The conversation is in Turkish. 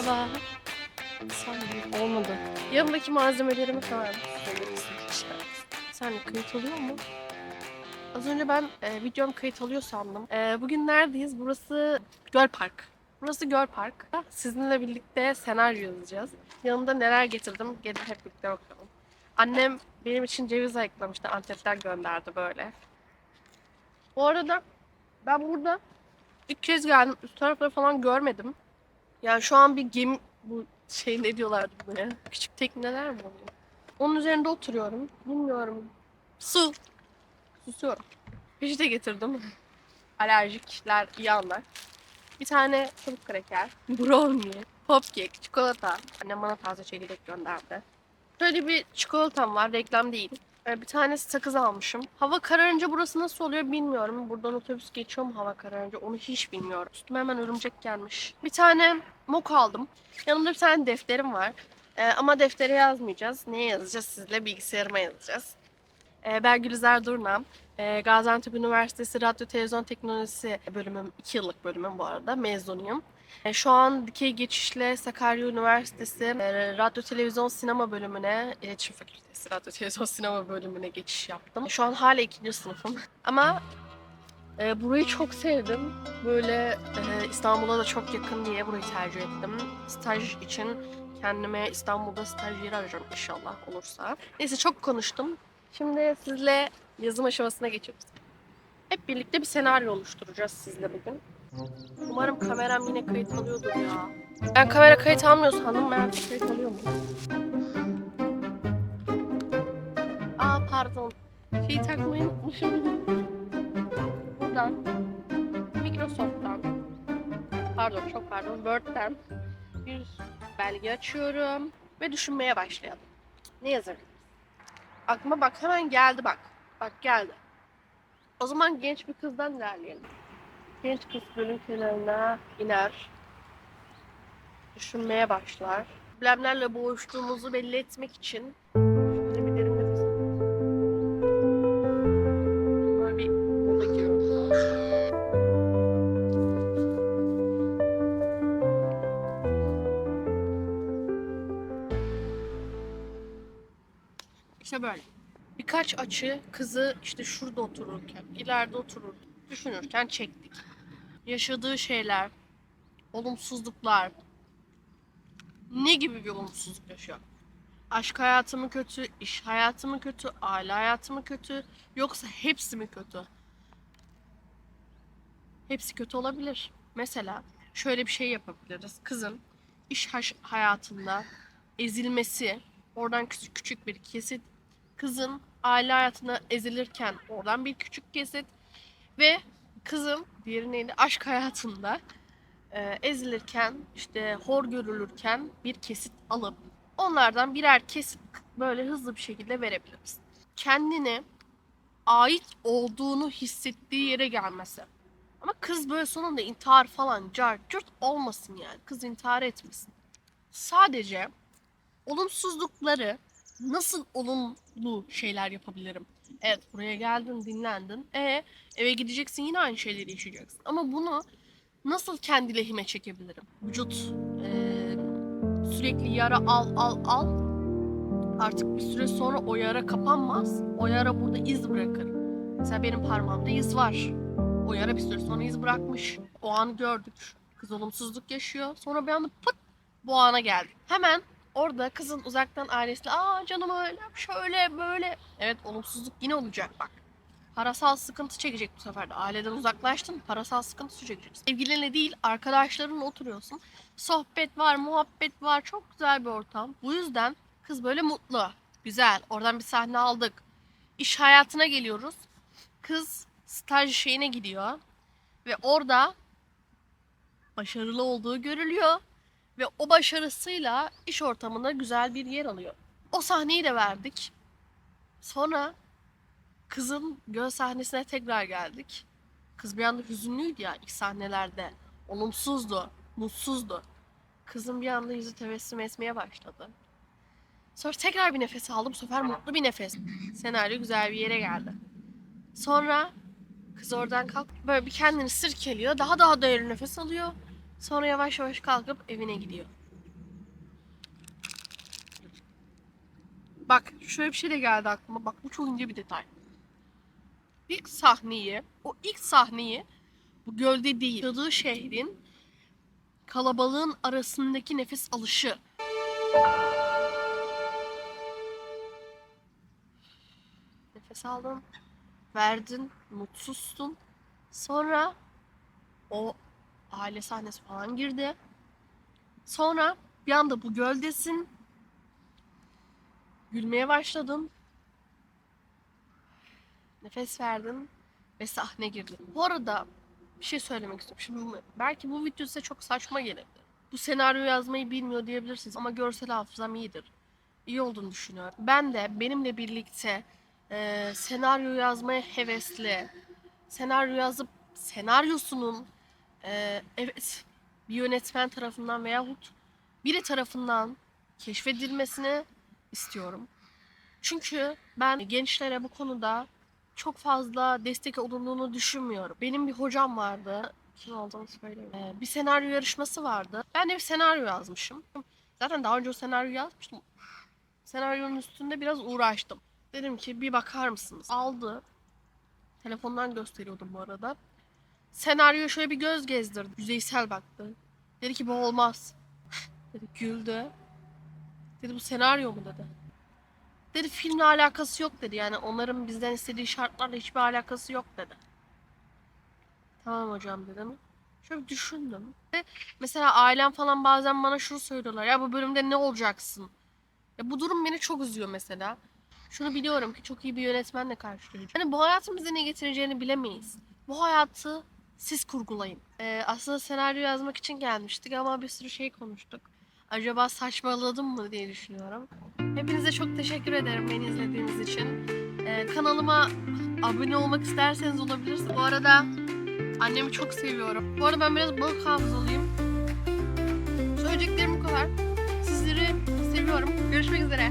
Merhaba. Sanırım olmadı. Yanımdaki malzemelerimi falan. Sen kayıt alıyor mu? Az önce ben e, videom kayıt alıyor sandım. E, bugün neredeyiz? Burası Göl Park. Burası Göl Park. Sizinle birlikte senaryo yazacağız. Yanımda neler getirdim? Gelin hep birlikte bakalım. Annem benim için ceviz ayıklamıştı. Antep'ten gönderdi böyle. Bu arada ben burada ilk kez geldim. Üst tarafları falan görmedim. Yani şu an bir gemi bu şey ne diyorlardı buna ya? Küçük tekneler mi oluyor? Onun üzerinde oturuyorum. Bilmiyorum. Su. Susuyorum. Peçete getirdim. Alerjikler iyi anlar. Bir tane tavuk kraker, brownie, popcake, çikolata. Annem bana taze çekirdek gönderdi. Şöyle bir çikolatam var, reklam değil. Ee, Bir tane sakız almışım. Hava kararınca burası nasıl oluyor bilmiyorum. Buradan otobüs geçiyor mu hava kararınca onu hiç bilmiyorum. Üstüme hemen örümcek gelmiş. Bir tane mok aldım. Yanımda bir tane defterim var. Ee, ama deftere yazmayacağız. Neye yazacağız? Sizle bilgisayarıma yazacağız. Ee, ben Gülizar Durna. Ee, Gaziantep Üniversitesi Radyo Televizyon Teknolojisi bölümüm, 2 yıllık bölümüm bu arada. Mezunuyum. Ee, şu an dikey geçişle Sakarya Üniversitesi e, Radyo Televizyon Sinema bölümüne, İletişim Fakültesi Radyo Televizyon Sinema bölümüne geçiş yaptım. Şu an hala ikinci sınıfım. Ama e, burayı çok sevdim. Böyle e, İstanbul'a da çok yakın diye burayı tercih ettim. Staj için kendime İstanbul'da staj yeri arayacağım inşallah olursa. Neyse çok konuştum. Şimdi sizle yazım aşamasına geçiyoruz. Hep birlikte bir senaryo oluşturacağız sizle bugün. Umarım kameram yine kayıt alıyordur ya. Ben kamera kayıt almıyor sandım. Meğer kayıt alıyor mu? Aa pardon. Şeyi takmayı unutmuşum. Buradan Microsoft'tan pardon çok pardon Word'den bir belge açıyorum ve düşünmeye başlayalım. Ne yazarım? Aklıma bak hemen geldi bak. Bak geldi. O zaman genç bir kızdan ilerleyelim. Genç kız bölüm kenarına iner. Düşünmeye başlar. Problemlerle boğuştuğumuzu belli etmek için şöyle bir derin nefes. Böyle bir moda. İşte böyle. Birkaç açı kızı işte şurada otururken, ileride oturur, düşünürken çektik. Yaşadığı şeyler, olumsuzluklar, ne gibi bir olumsuzluk yaşıyor? Aşk hayatı mı kötü, iş hayatı mı kötü, aile hayatı mı kötü, yoksa hepsi mi kötü? Hepsi kötü olabilir. Mesela şöyle bir şey yapabiliriz. Kızın iş hayatında ezilmesi, oradan küçük küçük bir kesit, kızın aile hayatına ezilirken oradan bir küçük kesit ve kızın diğeri neydi aşk hayatında e, ezilirken işte hor görülürken bir kesit alıp onlardan birer kesit böyle hızlı bir şekilde verebiliriz. Kendine ait olduğunu hissettiği yere gelmesi. Ama kız böyle sonunda intihar falan cart cürt olmasın yani. Kız intihar etmesin. Sadece olumsuzlukları nasıl olumlu şeyler yapabilirim? Evet buraya geldin dinlendin. E eve gideceksin yine aynı şeyleri yaşayacaksın. Ama bunu nasıl kendi lehime çekebilirim? Vücut e, sürekli yara al al al. Artık bir süre sonra o yara kapanmaz. O yara burada iz bırakır. Mesela benim parmağımda iz var. O yara bir süre sonra iz bırakmış. O anı gördük. Kız olumsuzluk yaşıyor. Sonra bir anda pıt bu ana geldik. Hemen orada kızın uzaktan ailesiyle aa canım öyle şöyle böyle. Evet olumsuzluk yine olacak bak. Parasal sıkıntı çekecek bu sefer de. Aileden uzaklaştın parasal sıkıntı çekeceksin. Sevgilinle değil arkadaşlarınla oturuyorsun. Sohbet var, muhabbet var. Çok güzel bir ortam. Bu yüzden kız böyle mutlu. Güzel. Oradan bir sahne aldık. İş hayatına geliyoruz. Kız staj şeyine gidiyor. Ve orada başarılı olduğu görülüyor ve o başarısıyla iş ortamında güzel bir yer alıyor. O sahneyi de verdik. Sonra kızın göl sahnesine tekrar geldik. Kız bir anda hüzünlüydü ya ilk sahnelerde. Olumsuzdu, mutsuzdu. Kızın bir anda yüzü tebessüm etmeye başladı. Sonra tekrar bir nefes aldım. Bu sefer mutlu bir nefes. Senaryo güzel bir yere geldi. Sonra kız oradan kalk böyle bir kendini sirkeliyor. Daha daha derin nefes alıyor. Sonra yavaş yavaş kalkıp evine gidiyor. Bak şöyle bir şey de geldi aklıma. Bak bu çok ince bir detay. İlk sahneyi, o ilk sahneyi bu gölde değil, yaşadığı şehrin kalabalığın arasındaki nefes alışı. Nefes aldın, verdin, mutsuzsun. Sonra o aile sahnesi falan girdi. Sonra bir anda bu göldesin. Gülmeye başladın. Nefes verdin ve sahne girdi. Bu arada bir şey söylemek istiyorum. Şimdi belki bu video size çok saçma gelebilir. Bu senaryo yazmayı bilmiyor diyebilirsiniz ama görsel hafızam iyidir. İyi olduğunu düşünüyorum. Ben de benimle birlikte e, senaryo yazmaya hevesli, senaryo yazıp senaryosunun e, evet bir yönetmen tarafından veyahut biri tarafından keşfedilmesini istiyorum. Çünkü ben gençlere bu konuda çok fazla destek olunduğunu düşünmüyorum. Benim bir hocam vardı. Kim olduğunu söyleyeyim. Ee, bir senaryo yarışması vardı. Ben de bir senaryo yazmışım. Zaten daha önce o senaryo yazmıştım. Senaryonun üstünde biraz uğraştım. Dedim ki bir bakar mısınız? Aldı. Telefondan gösteriyordum bu arada. Senaryoya şöyle bir göz gezdirdi. Yüzeysel baktı. Dedi ki bu olmaz. dedi güldü. Dedi bu senaryo mu dedi. Dedi filmle alakası yok dedi. Yani onların bizden istediği şartlarla hiçbir alakası yok dedi. Tamam hocam dedim. Şöyle düşündüm. Ve mesela ailem falan bazen bana şunu söylüyorlar. Ya bu bölümde ne olacaksın? Ya bu durum beni çok üzüyor mesela. Şunu biliyorum ki çok iyi bir yönetmenle karşılayacağım. Hani bu hayatın bize ne getireceğini bilemeyiz. Bu hayatı siz kurgulayın. Ee, aslında senaryo yazmak için gelmiştik ama bir sürü şey konuştuk. Acaba saçmaladım mı diye düşünüyorum. Hepinize çok teşekkür ederim beni izlediğiniz için. Ee, kanalıma abone olmak isterseniz olabilirsiniz. Bu arada annemi çok seviyorum. Bu arada ben biraz balık hafızalıyım. Söyleyeceklerim bu kadar. Sizleri seviyorum. Görüşmek üzere.